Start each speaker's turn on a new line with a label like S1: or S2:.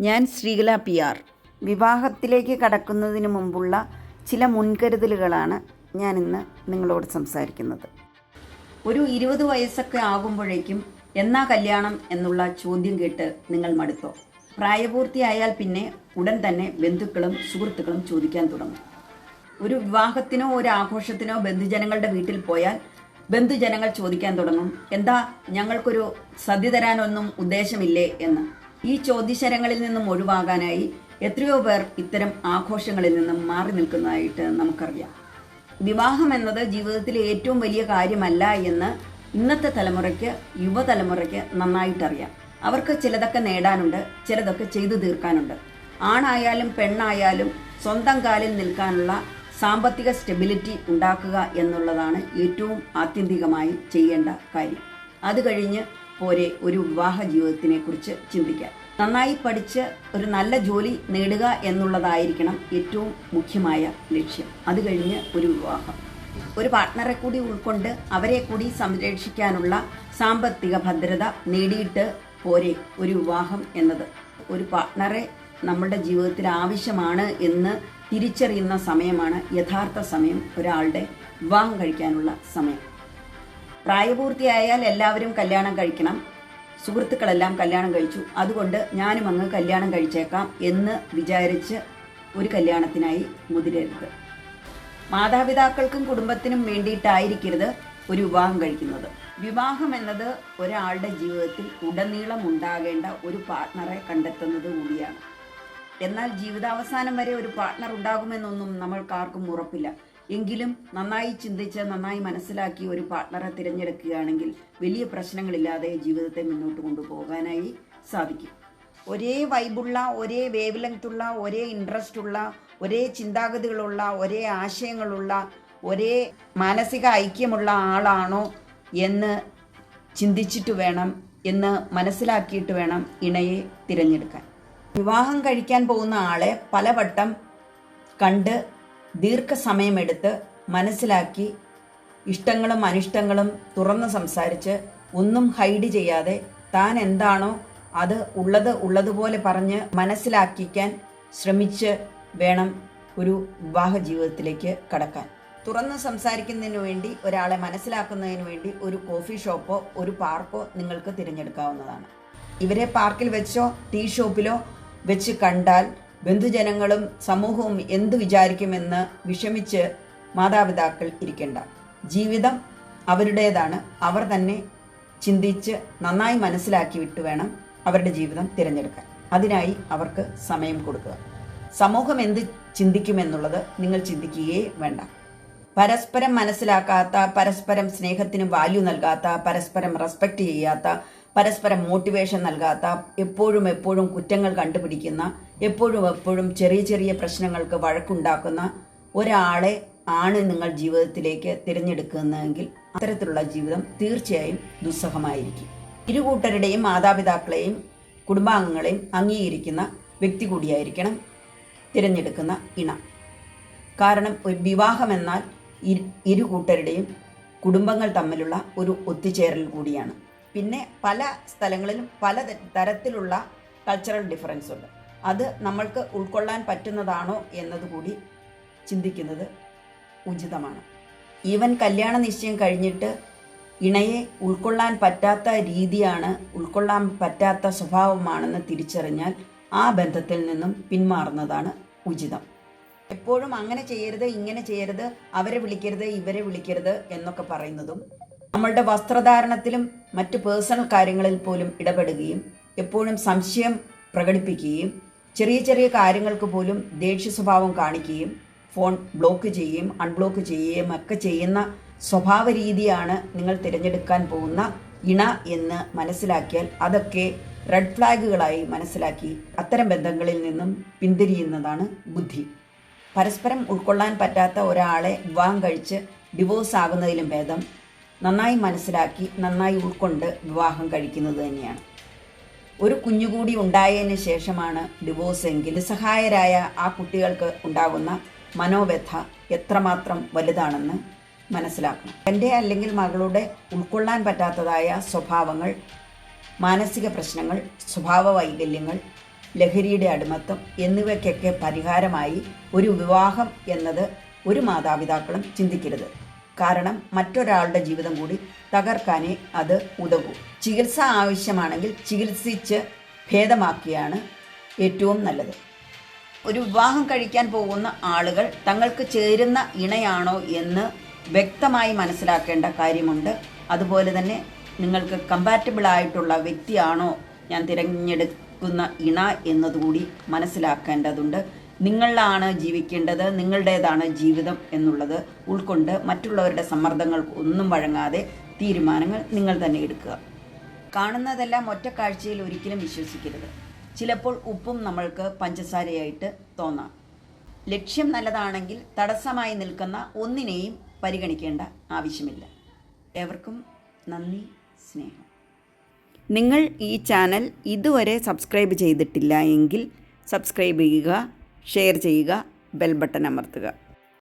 S1: ഞാൻ Sreekala P R. വിവാഹത്തിലേക്ക് കടക്കുന്നതിന് മുമ്പുള്ള ചില മുൻകരുതലുകളാണ് ഞാൻ ഇന്ന് നിങ്ങളോട് സംസാരിക്കുന്നത്. ഒരു ഇരുപത് വയസ്സൊക്കെ ആകുമ്പോഴേക്കും എന്നാ കല്യാണം എന്നുള്ള ചോദ്യം കേട്ട് നിങ്ങൾ മടുത്തോ? പ്രായപൂർത്തിയായാൽ പിന്നെ ഉടൻ തന്നെ ബന്ധുക്കളും സുഹൃത്തുക്കളും ചോദിക്കാൻ തുടങ്ങും. ഒരു വിവാഹത്തിനോ ഒരു ആഘോഷത്തിനോ ബന്ധുജനങ്ങളുടെ വീട്ടിൽ പോയാൽ ബന്ധുജനങ്ങൾ ചോദിക്കാൻ തുടങ്ങും എന്താ ഞങ്ങൾക്കൊരു സദ്യ തരാനൊന്നും ഉദ്ദേശമില്ലേ? എന്ന്. ഈ ചോദ്യശരങ്ങളിൽ നിന്നും ഒഴിവാകാനായി എത്രയോ പേർ ഇത്തരം ആഘോഷങ്ങളിൽ നിന്നും മാറി നിൽക്കുന്നതായിട്ട് നമുക്കറിയാം. വിവാഹം എന്നത് ജീവിതത്തിലെ ഏറ്റവും വലിയ കാര്യമല്ല എന്ന് ഇന്നത്തെ തലമുറയ്ക്ക് യുവതലമുറയ്ക്ക് നന്നായിട്ടറിയാം. അവർക്ക് ചിലതൊക്കെ നേടാനുണ്ട് ചിലതൊക്കെ ചെയ്തു തീർക്കാനുണ്ട്. ആണായാലും പെണ്ണായാലും സ്വന്തം കാലിൽ നിൽക്കാനുള്ള സാമ്പത്തിക സ്റ്റെബിലിറ്റി ഉണ്ടാക്കുക എന്നുള്ളതാണ് ഏറ്റവും ആത്യന്തികമായി ചെയ്യേണ്ട കാര്യം. അത് കഴിഞ്ഞ് പോരെ ഒരു വിവാഹ ജീവിതത്തിനെ കുറിച്ച് ചിന്തിക്കാൻ നന്നായി പഠിച്ച് ഒരു നല്ല ജോലി നേടുക എന്നുള്ളതായിരിക്കണം ഏറ്റവും മുഖ്യമായ ലക്ഷ്യം. അത് കഴിഞ്ഞ് ഒരു വിവാഹം. ഒരു പാർട്ട്ണറെ കൂടി ഉൾക്കൊണ്ട് അവരെ കൂടി സംരക്ഷിക്കാനുള്ള സാമ്പത്തിക ഭദ്രത നേടിയിട്ട് പോരെ ഒരു വിവാഹം എന്നത്. ഒരു പാർട്ട്ണറെ നമ്മുടെ ജീവിതത്തിൽ ആവശ്യമാണ് എന്ന് തിരിച്ചറിയുന്ന സമയമാണ് യഥാർത്ഥ സമയം. ഒരാളുടെ വിവാഹം കഴിക്കാനുള്ള സമയം. പ്രായപൂർത്തിയായാൽ എല്ലാവരും കല്യാണം കഴിക്കണം. സുഹൃത്തുക്കളെല്ലാം കല്യാണം കഴിച്ചു. അതുകൊണ്ട് ഞാനും അങ്ങ് കല്യാണം കഴിച്ചേക്കാം എന്ന് വിചാരിച്ച് ഒരു കല്യാണത്തിനായി മുതിരരുത്. മാതാപിതാക്കൾക്കും കുടുംബത്തിനും വേണ്ടിയിട്ടായിരിക്കരുത് ഒരു വിവാഹം കഴിക്കുന്നത്. വിവാഹം എന്നത് ഒരാളുടെ ജീവിതത്തിൽ ഉടനീളം ഉണ്ടാകേണ്ട ഒരു പാർട്ട്ണറെ കണ്ടെത്തുന്നത് കൂടിയാണ്. എന്നാൽ ജീവിതാവസാനം വരെ ഒരു പാർട്ട്ണർ ഉണ്ടാകുമെന്നൊന്നും നമ്മൾക്കാർക്കും ഉറപ്പില്ല. എങ്കിലും നന്നായി ചിന്തിച്ച് നന്നായി മനസ്സിലാക്കി ഒരു പാർട്ട്ണറെ തിരഞ്ഞെടുക്കുകയാണെങ്കിൽ വലിയ പ്രശ്നങ്ങളില്ലാതെ ജീവിതത്തെ മുന്നോട്ട് കൊണ്ടുപോകാനായി സാധിക്കും. ഒരേ വൈബുള്ള ഒരേ വേവ് ലെങ്ത്തുള്ള ഒരേ ഇൻട്രസ്റ്റ് ഉള്ള ഒരേ ചിന്താഗതികളുള്ള ഒരേ ആശയങ്ങളുള്ള ഒരേ മാനസിക ഐക്യമുള്ള ആളാണോ എന്ന് ചിന്തിച്ചിട്ട് വേണം എന്ന് മനസ്സിലാക്കിയിട്ട് വേണം ഇണയെ തിരഞ്ഞെടുക്കാൻ. വിവാഹം കഴിക്കാൻ പോകുന്ന ആളെ പലവട്ടം കണ്ട് ദീർഘസമയമെടുത്ത് മനസ്സിലാക്കി ഇഷ്ടങ്ങളും അനിഷ്ടങ്ങളും തുറന്ന് സംസാരിച്ച് ഒന്നും ഹൈഡ് ചെയ്യാതെ താൻ എന്താണോ അത് ഉള്ളത് ഉള്ളതുപോലെ പറഞ്ഞ് മനസ്സിലാക്കിക്കാൻ ശ്രമിച്ച് വേണം ഒരു വിവാഹ ജീവിതത്തിലേക്ക് കടക്കാൻ. തുറന്ന് സംസാരിക്കുന്നതിന് വേണ്ടി ഒരാളെ മനസ്സിലാക്കുന്നതിന് വേണ്ടി ഒരു കോഫി ഷോപ്പോ ഒരു പാർക്കോ നിങ്ങൾക്ക് തിരഞ്ഞെടുക്കാവുന്നതാണ്. ഇവരെ പാർക്കിൽ വെച്ചോ ടീ ഷോപ്പിലോ വെച്ച് കണ്ടാൽ ബന്ധുജനങ്ങളും സമൂഹവും എന്തു വിചാരിക്കുമെന്ന് വിഷമിച്ച് മാതാപിതാക്കൾ ഇരിക്കേണ്ട. ജീവിതം അവരുടേതാണ്. അവർ തന്നെ ചിന്തിച്ച് നന്നായി മനസ്സിലാക്കി വിട്ട് വേണം അവരുടെ ജീവിതം തിരഞ്ഞെടുക്കാൻ. അതിനായി അവർക്ക് സമയം കൊടുക്കുക. സമൂഹം എന്ത് ചിന്തിക്കുമെന്നുള്ളത് നിങ്ങൾ ചിന്തിക്കുകയേ വേണ്ട. പരസ്പരം മനസ്സിലാക്കാത്ത പരസ്പരം സ്നേഹത്തിന് വാല്യൂ നൽകാത്ത പരസ്പരം റെസ്പെക്റ്റ് ചെയ്യാത്ത പരസ്പരം മോട്ടിവേഷൻ നൽകാത്ത എപ്പോഴും എപ്പോഴും കുറ്റങ്ങൾ കണ്ടുപിടിക്കുന്ന എപ്പോഴും എപ്പോഴും ചെറിയ ചെറിയ പ്രശ്നങ്ങൾക്ക് വഴക്കുണ്ടാക്കുന്ന ഒരാളെ ആണ് നിങ്ങൾ ജീവിതത്തിലേക്ക് തിരഞ്ഞെടുക്കുന്നതെങ്കിൽ അത്തരത്തിലുള്ള ജീവിതം തീർച്ചയായും ദുസ്സഹമായിരിക്കും. ഇരുകൂട്ടരുടെയും മാതാപിതാക്കളെയും കുടുംബാംഗങ്ങളെയും അംഗീകരിക്കുന്ന വ്യക്തി കൂടിയായിരിക്കണം തിരഞ്ഞെടുക്കുന്ന ഇണ. കാരണം ഒരു വിവാഹമെന്നാൽ ഇരു- കൂട്ടരുടെയും കുടുംബങ്ങൾ തമ്മിലുള്ള ഒരു ഒത്തുചേരൽ കൂടിയാണ്. പിന്നെ പല സ്ഥലങ്ങളിലും പല തരത്തിലുള്ള കൾച്ചറൽ ഡിഫറൻസ് ഉണ്ട്. അത് നമ്മൾക്ക് ഉൾക്കൊള്ളാൻ പറ്റുന്നതാണോ എന്നതുകൂടി ചിന്തിക്കുന്നത് ഉചിതമാണ്. ഈവൻ കല്യാണ നിശ്ചയം കഴിഞ്ഞിട്ട് ഇണയെ ഉൾക്കൊള്ളാൻ പറ്റാത്ത രീതിയാണ് ഉൾക്കൊള്ളാൻ പറ്റാത്ത സ്വഭാവമാണെന്ന് തിരിച്ചറിഞ്ഞാൽ ആ ബന്ധത്തിൽ നിന്നും പിന്മാറുന്നതാണ് ഉചിതം. എപ്പോഴും അങ്ങനെ ചെയ്യരുത് ഇങ്ങനെ ചെയ്യരുത് അവരെ വിളിക്കരുത് ഇവരെ വിളിക്കരുത് എന്നൊക്കെ പറയുന്നതും നമ്മളുടെ വസ്ത്രധാരണത്തിലും മറ്റ് പേഴ്സണൽ കാര്യങ്ങളിൽ പോലും ഇടപെടുകയും എപ്പോഴും സംശയം പ്രകടിപ്പിക്കുകയും ചെറിയ ചെറിയ കാര്യങ്ങൾക്ക് പോലും ദേഷ്യ സ്വഭാവം കാണിക്കുകയും ഫോൺ ബ്ലോക്ക് ചെയ്യുകയും അൺബ്ലോക്ക് ചെയ്യുകയും ഒക്കെ ചെയ്യുന്ന സ്വഭാവ രീതിയാണ് നിങ്ങൾ തിരഞ്ഞെടുക്കാൻ പോകുന്ന ഇണ എന്ന് മനസ്സിലാക്കിയാൽ അതൊക്കെ റെഡ് ഫ്ലാഗുകളായി മനസ്സിലാക്കി അത്തരം ബന്ധങ്ങളിൽ നിന്നും പിന്തിരിയുന്നതാണ് ബുദ്ധി. പരസ്പരം ഉൾക്കൊള്ളാൻ പറ്റാത്ത ഒരാളെ വിവാഹം കഴിച്ച് ഡിവോഴ്സ് ആകുന്നതിലും ഭേദം നന്നായി മനസ്സിലാക്കി നന്നായി ഉൾക്കൊണ്ട് വിവാഹം കഴിക്കുന്നത് തന്നെയാണ്. ഒരു കുഞ്ഞുകൂടി ഉണ്ടായതിന് ശേഷമാണ് ഡിവോഴ്സ് എങ്കിൽ നിസ്സഹായരായ ആ കുട്ടികൾക്ക് ഉണ്ടാകുന്ന മനോവ്യഥ എത്രമാത്രം വലുതാണെന്ന് മനസ്സിലാക്കണം. എന്റെ അല്ലെങ്കിൽ മകളുടെ ഉൾക്കൊള്ളാൻ പറ്റാത്തതായ സ്വഭാവങ്ങൾ മാനസിക പ്രശ്നങ്ങൾ സ്വഭാവ വൈകല്യങ്ങൾ ലഹരിയുടെ അടിമത്തം എന്നിവയ്ക്കൊക്കെ പരിഹാരമായി ഒരു വിവാഹം എന്നത് ഒരു മാതാപിതാക്കളും ചിന്തിക്കരുത്. കാരണം മറ്റൊരാളുടെ ജീവിതം കൂടി തകർക്കാനേ അത് ഉതകൂ. ചികിത്സ ആവശ്യമാണെങ്കിൽ ചികിത്സിച്ച് ഭേദമാക്കിയാണ് ഏറ്റവും നല്ലത്. ഒരു വിവാഹം കഴിക്കാൻ പോകുന്ന ആളുകൾ തങ്ങൾക്ക് ചേരുന്ന ഇണയാണോ എന്ന് വ്യക്തമായി മനസ്സിലാക്കേണ്ട കാര്യമുണ്ട്. അതുപോലെ തന്നെ നിങ്ങൾക്ക് കമ്പാറ്റബിൾ ആയിട്ടുള്ള വ്യക്തിയാണോ ഞാൻ തിരഞ്ഞെടുക്കുന്ന ഇണ എന്നതുകൂടി മനസ്സിലാക്കേണ്ടതുണ്ട്. നിങ്ങളിലാണ് ജീവിക്കേണ്ടത് നിങ്ങളുടേതാണ് ജീവിതം എന്നുള്ളത് ഉൾക്കൊണ്ട് മറ്റുള്ളവരുടെ സമ്മർദ്ദങ്ങൾ ഒന്നും വഴങ്ങാതെ തീരുമാനങ്ങൾ നിങ്ങൾ തന്നെ എടുക്കുക. കാണുന്നതെല്ലാം ഒറ്റ കാഴ്ചയിൽ ഒരിക്കലും വിശ്വസിക്കരുത്. ചിലപ്പോൾ ഉപ്പും നമ്മൾക്ക് പഞ്ചസാരയായിട്ട് തോന്നാം. ലക്ഷ്യം നല്ലതാണെങ്കിൽ തടസ്സമായി നിൽക്കുന്ന ഒന്നിനെയും പരിഗണിക്കേണ്ട ആവശ്യമില്ല. ഏവർക്കും നന്ദി സ്നേഹം. നിങ്ങൾ ഈ ചാനൽ ഇതുവരെ സബ്സ്ക്രൈബ് ചെയ്തിട്ടില്ല എങ്കിൽ സബ്സ്ക്രൈബ് ചെയ്യുക ഷെയർ ചെയ്യുക ബെൽ ബട്ടൺ അമർത്തുക.